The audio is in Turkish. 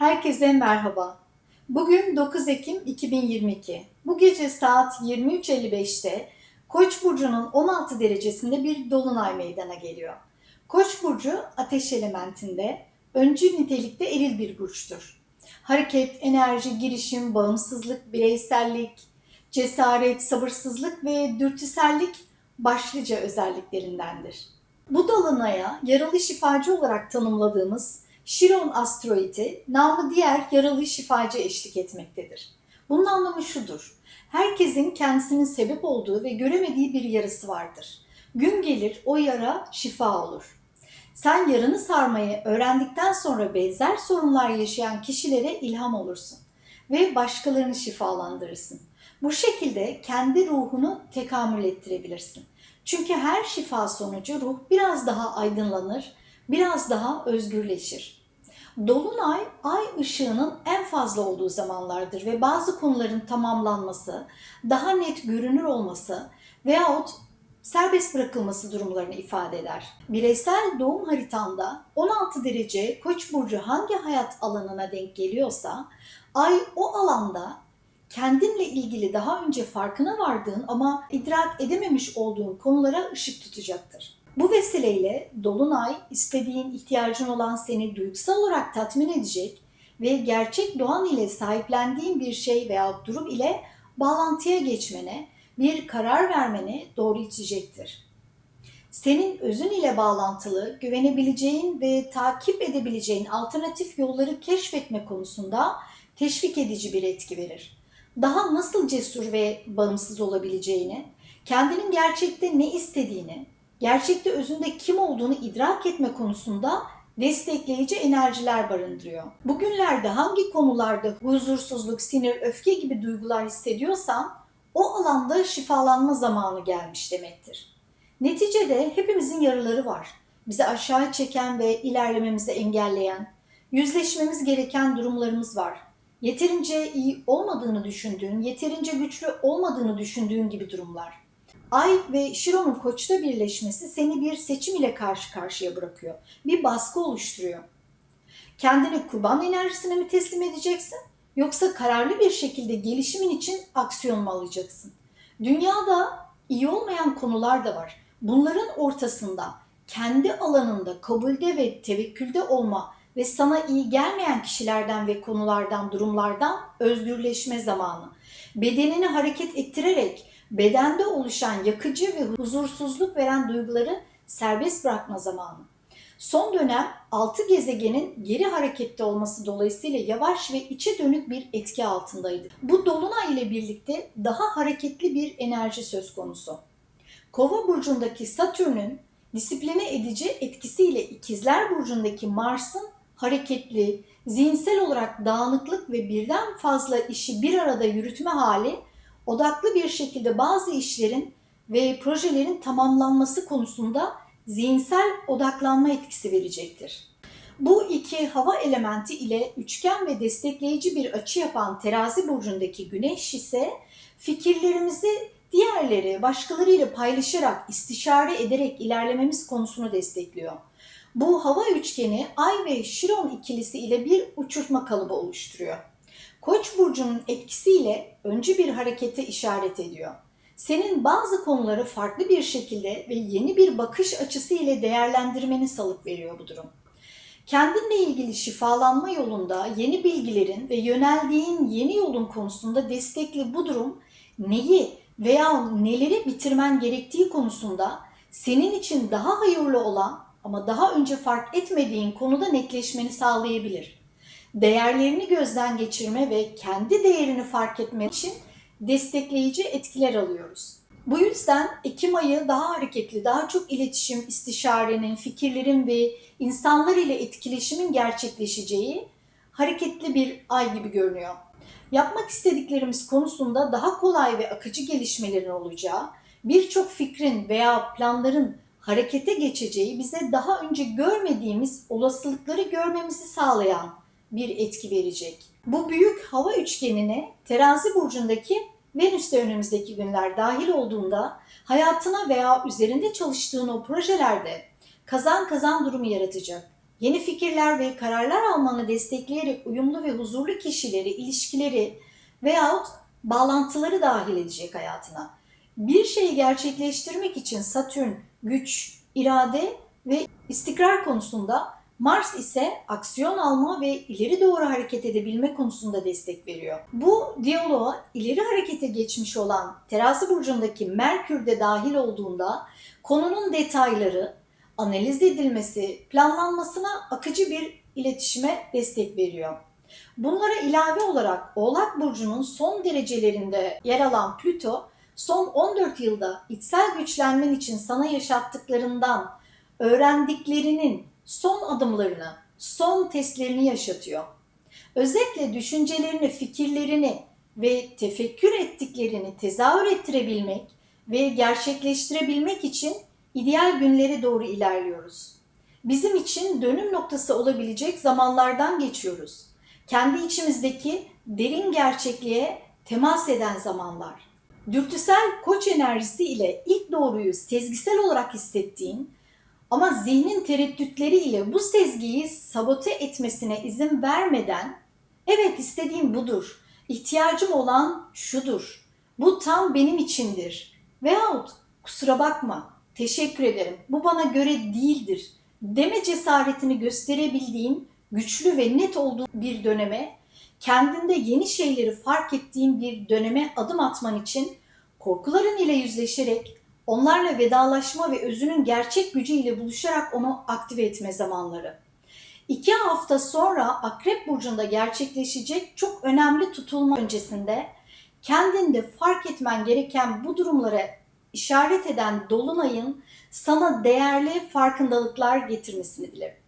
Herkese merhaba. Bugün 9 Ekim 2022. Bu gece saat 23.55'te Koç burcunun 16 derecesinde bir dolunay meydana geliyor. Koç burcu ateş elementinde, öncü nitelikte eril bir burçtur. Hareket, enerji, girişim, bağımsızlık, bireysellik, cesaret, sabırsızlık ve dürtüsellik başlıca özelliklerindendir. Bu dolunaya yaralı şifacı olarak tanımladığımız Şiron asteroidi namı diğer yaralı şifacı eşlik etmektedir. Bunun anlamı şudur. Herkesin kendisinin sebep olduğu ve göremediği bir yarası vardır. Gün gelir o yara şifa olur. Sen yaranı sarmayı öğrendikten sonra benzer sorunlar yaşayan kişilere ilham olursun ve başkalarını şifalandırırsın. Bu şekilde kendi ruhunu tekamül ettirebilirsin. Çünkü her şifa sonucu ruh biraz daha aydınlanır, biraz daha özgürleşir. Dolunay ay ışığının en fazla olduğu zamanlardır ve bazı konuların tamamlanması, daha net görünür olması veyahut serbest bırakılması durumlarını ifade eder. Bireysel doğum haritanda 16 derece Koç burcu hangi hayat alanına denk geliyorsa ay o alanda kendinle ilgili daha önce farkına vardığın ama idrak edememiş olduğun konulara ışık tutacaktır. Bu vesileyle Dolunay istediğin, ihtiyacın olan seni duygusal olarak tatmin edecek ve gerçek doğan ile sahiplendiğin bir şey veya durum ile bağlantıya geçmene, bir karar vermene doğru itecektir. Senin özün ile bağlantılı, güvenebileceğin ve takip edebileceğin alternatif yolları keşfetme konusunda teşvik edici bir etki verir. Daha nasıl cesur ve bağımsız olabileceğini, kendinin gerçekte ne istediğini, gerçekte özünde kim olduğunu idrak etme konusunda destekleyici enerjiler barındırıyor. Bugünlerde hangi konularda huzursuzluk, sinir, öfke gibi duygular hissediyorsan o alanda şifalanma zamanı gelmiş demektir. Neticede hepimizin yaraları var. Bizi aşağı çeken ve ilerlememizi engelleyen, yüzleşmemiz gereken durumlarımız var. Yeterince iyi olmadığını düşündüğün, yeterince güçlü olmadığını düşündüğün gibi durumlar. Ay ve Şiron'un koçta birleşmesi seni bir seçim ile karşı karşıya bırakıyor. Bir baskı oluşturuyor. Kendini kurban enerjisine mi teslim edeceksin? Yoksa kararlı bir şekilde gelişimin için aksiyon mu alacaksın? Dünyada iyi olmayan konular da var. Bunların ortasında kendi alanında kabulde ve tevekkülde olma ve sana iyi gelmeyen kişilerden ve konulardan, durumlardan özgürleşme zamanı. Bedenini hareket ettirerek bedende oluşan yakıcı ve huzursuzluk veren duyguları serbest bırakma zamanı. Son dönem 6 gezegenin geri harekette olması dolayısıyla yavaş ve içe dönük bir etki altındaydı. Bu dolunay ile birlikte daha hareketli bir enerji söz konusu. Kova burcundaki Satürn'ün disipline edici etkisiyle İkizler burcundaki Mars'ın hareketli, zihinsel olarak dağınıklık ve birden fazla işi bir arada yürütme hali odaklı bir şekilde bazı işlerin ve projelerin tamamlanması konusunda zihinsel odaklanma etkisi verecektir. Bu iki hava elementi ile üçgen ve destekleyici bir açı yapan terazi burcundaki güneş ise fikirlerimizi diğerleri başkalarıyla paylaşarak, istişare ederek ilerlememiz konusunu destekliyor. Bu hava üçgeni Ay ve Şiron ikilisi ile bir uçurtma kalıbı oluşturuyor. Koç burcunun etkisiyle öncü bir harekete işaret ediyor. Senin bazı konuları farklı bir şekilde ve yeni bir bakış açısı ile değerlendirmeni salık veriyor bu durum. Kendinle ilgili şifalanma yolunda yeni bilgilerin ve yöneldiğin yeni yolun konusunda destekli bu durum neyi veya neleri bitirmen gerektiği konusunda senin için daha hayırlı olan ama daha önce fark etmediğin konuda netleşmeni sağlayabilir. Değerlerini gözden geçirme ve kendi değerini fark etme için destekleyici etkiler alıyoruz. Bu yüzden Ekim ayı daha hareketli, daha çok iletişim, istişarenin, fikirlerin ve insanlar ile etkileşimin gerçekleşeceği hareketli bir ay gibi görünüyor. Yapmak istediklerimiz konusunda daha kolay ve akıcı gelişmelerin olacağı, birçok fikrin veya planların harekete geçeceği bize daha önce görmediğimiz olasılıkları görmemizi sağlayan bir etki verecek. Bu büyük hava üçgenine terazi burcundaki Venüs de önümüzdeki günler dahil olduğunda hayatına veya üzerinde çalıştığın o projelerde kazan kazan durumu yaratacak. yeni fikirler ve kararlar almanı destekleyerek uyumlu ve huzurlu kişileri, ilişkileri veyahut bağlantıları dahil edecek hayatına. Bir şeyi gerçekleştirmek için Satürn güç, irade ve istikrar konusunda Mars ise aksiyon alma ve ileri doğru hareket edebilme konusunda destek veriyor. Bu diyaloğa ileri harekete geçmiş olan terazi burcundaki Merkür de dahil olduğunda konunun detayları, analiz edilmesi, planlanmasına akıcı bir iletişime destek veriyor. Bunlara ilave olarak Oğlak Burcu'nun son derecelerinde yer alan Plüto, son 14 yılda içsel güçlenmen için sana yaşattıklarından öğrendiklerinin son adımlarını, son testlerini yaşatıyor. Özetle düşüncelerini, fikirlerini ve tefekkür ettiklerini tezahür ettirebilmek ve gerçekleştirebilmek için ideal günlere doğru ilerliyoruz. Bizim için dönüm noktası olabilecek zamanlardan geçiyoruz. Kendi içimizdeki derin gerçekliğe temas eden zamanlar. Dürtüsel koç enerjisi ile ilk doğruyu sezgisel olarak hissettiğin ama zihnin tereddütleri ile bu sezgiyi sabote etmesine izin vermeden evet istediğim budur, ihtiyacım olan şudur, bu tam benim içindir veyahut kusura bakma, teşekkür ederim, bu bana göre değildir deme cesaretini gösterebildiğin güçlü ve net olduğu bir döneme, kendinde yeni şeyleri fark ettiğin bir döneme adım atman için korkuların ile yüzleşerek onlarla vedalaşma ve özünün gerçek gücüyle buluşarak onu aktive etme zamanları. İki hafta sonra Akrep Burcu'nda gerçekleşecek çok önemli tutulma öncesinde kendinde fark etmen gereken bu durumlara işaret eden Dolunay'ın sana değerli farkındalıklar getirmesini dilerim.